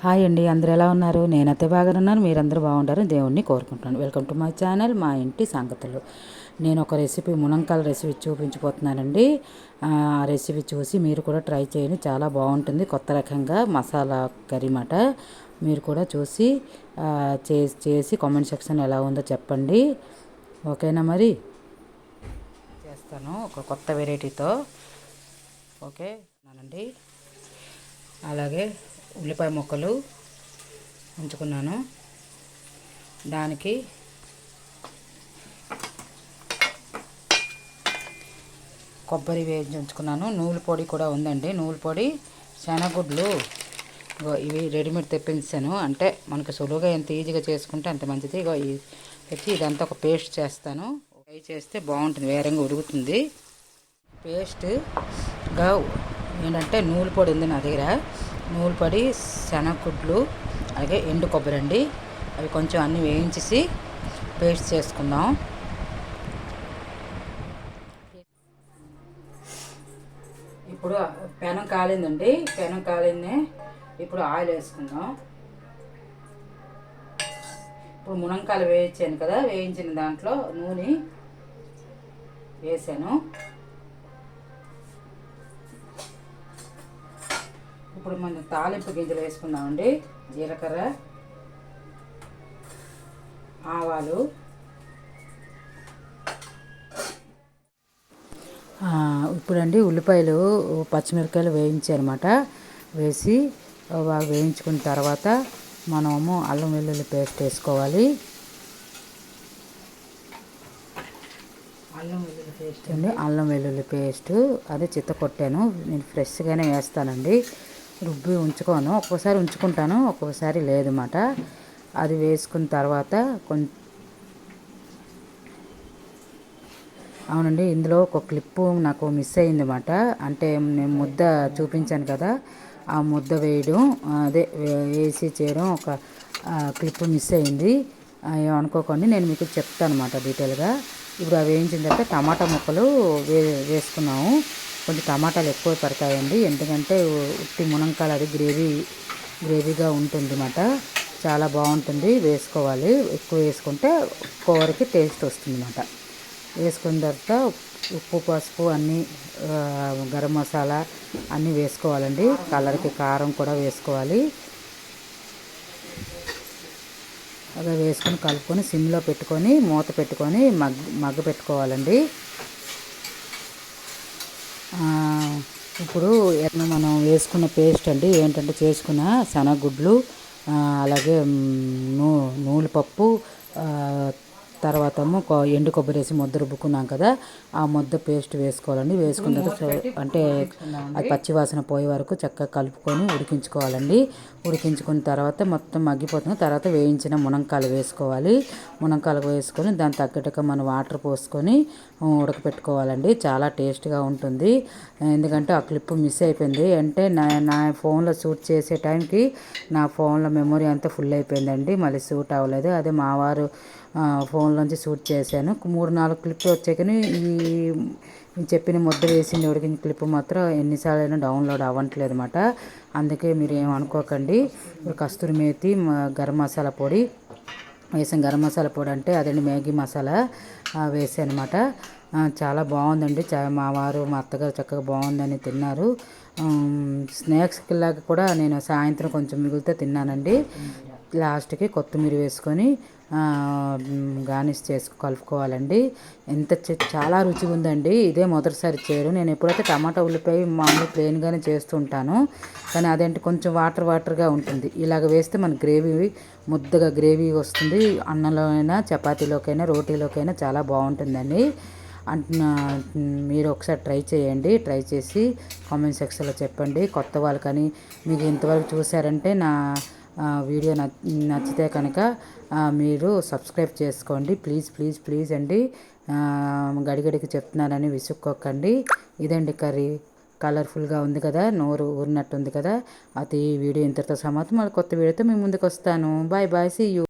Hi అండి అందరు ఎలా ఉన్నారు? నేనైతే బాగా ఉన్నాను మీరందరూ బాగుంటారు దేవుణ్ణి కోరుకుంటున్నాను. వెల్కమ్ టు మై ఛానల్ మా ఇంటి సంగతులు. నేను ఒక రెసిపీ మునంకాల రెసిపీ చూపించిపోతున్నానండి. ఆ రెసిపీ చూసి మీరు కూడా ట్రై చేయండి చాలా బాగుంటుంది. కొత్త రకంగా మసాలా కర్రీ మాట. మీరు కూడా చూసి చేసి చేసి కామెంట్ సెక్షన్ ఎలా ఉందో చెప్పండి. ఓకేనా మరి? చేస్తాను ఒక కొత్త వెరైటీతో ఓకే అండి అలాగే ఉల్లిపాయ ముక్కలు ఉంచుకున్నాను. దానికి కొబ్బరి వేసి ఉంచుకున్నాను. నూలు పొడి కూడా ఉందండి. నూలు పొడి శనగుడ్లు ఇవి రెడీమేడ్ తెప్పించాను. అంటే మనకు సులువుగా ఎంత ఈజీగా చేసుకుంటే అంత మంచిది. ఇగో తెచ్చి ఇదంతా ఒక పేస్ట్ చేస్తాను. ఫ్రై చేస్తే బాగుంటుంది. వేరంగా ఉడుకుతుంది. పేస్ట్గా ఏంటంటే నూలు పొడి ఉంది నా దగ్గర. నూలుపడి శనగుడ్లు అలాగే ఎండు కొబ్బరి అండి అవి కొంచెం అన్నీ వేయించేసి పేస్ట్ చేసుకుందాం. ఇప్పుడు పెనం కాలిందండి. పెనం కాలింది ఇప్పుడు ఆయిల్ వేసుకుందాం. ఇప్పుడు మునంకాయలు వేయించాను కదా వేయించిన దాంట్లో నూనె వేసాను. ఇప్పుడు మనం తాలింపు గింజలు వేసుకుందామండి. జీలకర్ర ఆవాలు. ఇప్పుడండి ఉల్లిపాయలు పచ్చిమిరపకాయలు వేయించారనమాట వేసి బాగా వేయించుకున్న తర్వాత మనము అల్లం వెల్లుల్లి పేస్ట్ వేసుకోవాలి. అల్లం వెల్లుల్లి పేస్ట్ అండి అల్లం వెల్లుల్లి పేస్ట్. అదే చిత్త కొట్టాను నేను ఫ్రెష్గానే వేస్తానండి. రుబ్బి ఉంచుకోను. ఒక్కోసారి ఉంచుకుంటాను ఒక్కోసారి లేదన్నమాట. అది వేసుకున్న తర్వాత కొంచెం అవునండి ఇందులో ఒక క్లిప్పు నాకు మిస్ అయిందన్నమాట. అంటే నేను ముద్ద చూపించాను కదా ఆ ముద్ద వేయడం అదే వేసి చేయడం ఒక క్లిప్ మిస్ అయింది. ఏమనుకోకండి నేను మీకు చెప్తాను అనమాట డీటెయిల్గా. ఇప్పుడు అవి వేయించిన తర్వాత టమాటా ముక్కలు వే వేసుకున్నాము. కొంచెం టమాటాలు ఎక్కువ పడతాయండి. ఎందుకంటే ఉట్టి మునంకాయలు అది గ్రేవీ గ్రేవీగా ఉంటుంది అన్నమాట చాలా బాగుంటుంది. వేసుకోవాలి. ఎక్కువ వేసుకుంటే కూరకి టేస్ట్ వస్తుంది అన్నమాట వేసుకున్న తర్వాత ఉప్పు పసుపు అన్నీ గరం మసాలా అన్నీ వేసుకోవాలండి. కలర్కి కారం కూడా వేసుకోవాలి. అలా వేసుకొని కలుపుకొని సిమ్లో పెట్టుకొని మూత పెట్టుకొని మగ్గ మగ్గ పెట్టుకోవాలండి. ఇప్పుడు మనం వేసుకున్న పేస్ట్ అండి ఏంటంటే చేసుకున్న శనగగుడ్లు అలాగే నూ నూనెపప్పు తర్వాత ఎండు కొబ్బరి వేసి ముద్ద రుబ్బుకున్నాం కదా ఆ ముద్ద పేస్ట్ వేసుకోవాలండి. వేసుకున్న తర్వాత అంటే అది పచ్చివాసన పోయే వరకు చక్కగా కలుపుకొని ఉడికించుకోవాలండి. ఉడికించుకున్న తర్వాత మొత్తం మగ్గిపోతుంది తర్వాత వేయించిన మునంకాయలు వేసుకోవాలి. మునంకాయలు వేసుకొని దాని తగ్గట్టుగా మనం వాటర్ పోసుకొని ఉడకపెట్టుకోవాలండి. చాలా టేస్ట్గా ఉంటుంది. ఎందుకంటే ఆ క్లిప్ మిస్ అయిపోయింది. అంటే నా నా ఫోన్లో షూట్ చేసే టైంకి నా ఫోన్లో మెమొరీ అంతా ఫుల్ అయిపోయిందండి. మళ్ళీ షూట్ అవ్వలేదు. అదే మా వారు ఫోన్లోంచి షూట్ చేశాను. మూడు నాలుగు క్లిప్లు వచ్చాకని ఈ చెప్పిన ముద్ద వేసింది ఉడికిన క్లిప్ మాత్రం ఎన్నిసార్లు అయినా డౌన్లోడ్ అవ్వట్లేదు అనమాట అందుకే మీరు ఏమనుకోకండి ఇప్పుడు కస్తూరి మేతి గరం మసాలా పొడి వేసాను గరం మసాలా పొడి అంటే అదండి మ్యాగీ మసాలా వేసాను అనమాట చాలా బాగుందండి. మా వారు మా అత్తగారు చక్కగా బాగుందని తిన్నారు. స్నాక్స్ లాగా కూడా నేను సాయంత్రం కొంచెం మిగిలితే తిన్నానండి. లాస్ట్కి కొత్తిమీర వేసుకొని గార్నిష్ చేసి కలుపుకోవాలండి. ఎంత చాలా రుచిగా ఉందండి ఇదే మొదటిసారి చేయరు. నేను ఎప్పుడైతే టమాటా ఉల్లిపాయ మామూలు ప్లెయిన్గానే చేస్తుంటాను కానీ అదేంటి కొంచెం వాటర్ వాటర్గా ఉంటుంది. ఇలాగ వేస్తే మన గ్రేవీ ముద్దగా గ్రేవీ వస్తుంది. అన్నంలో అయినా చపాతీలోకైనా రోటీలోకైనా చాలా బాగుంటుందండి. మీరు ఒకసారి ట్రై చేయండి. ట్రై చేసి కామెంట్ సెక్షన్లో చెప్పండి. కొత్త వాళ్ళు కానీ మీకు ఇంతవరకు చూసారంటే నా వీడియో నచ్చితే కనుక మీరు సబ్స్క్రైబ్ చేసుకోండి. ప్లీజ్ ప్లీజ్ ప్లీజ్ అండి. గడిగడికి చెప్తున్నానని విసుక్కోకండి. ఇదండి కర్రీ. కలర్ఫుల్గా ఉంది కదా నోరు ఊరినట్టు ఉంది కదా అది వీడియో ఇంతటితో సమాప్తం. మళ్ళీ కొత్త వీడియోతో మేము ముందుకు వస్తాను బాయ్ బాయ్. See you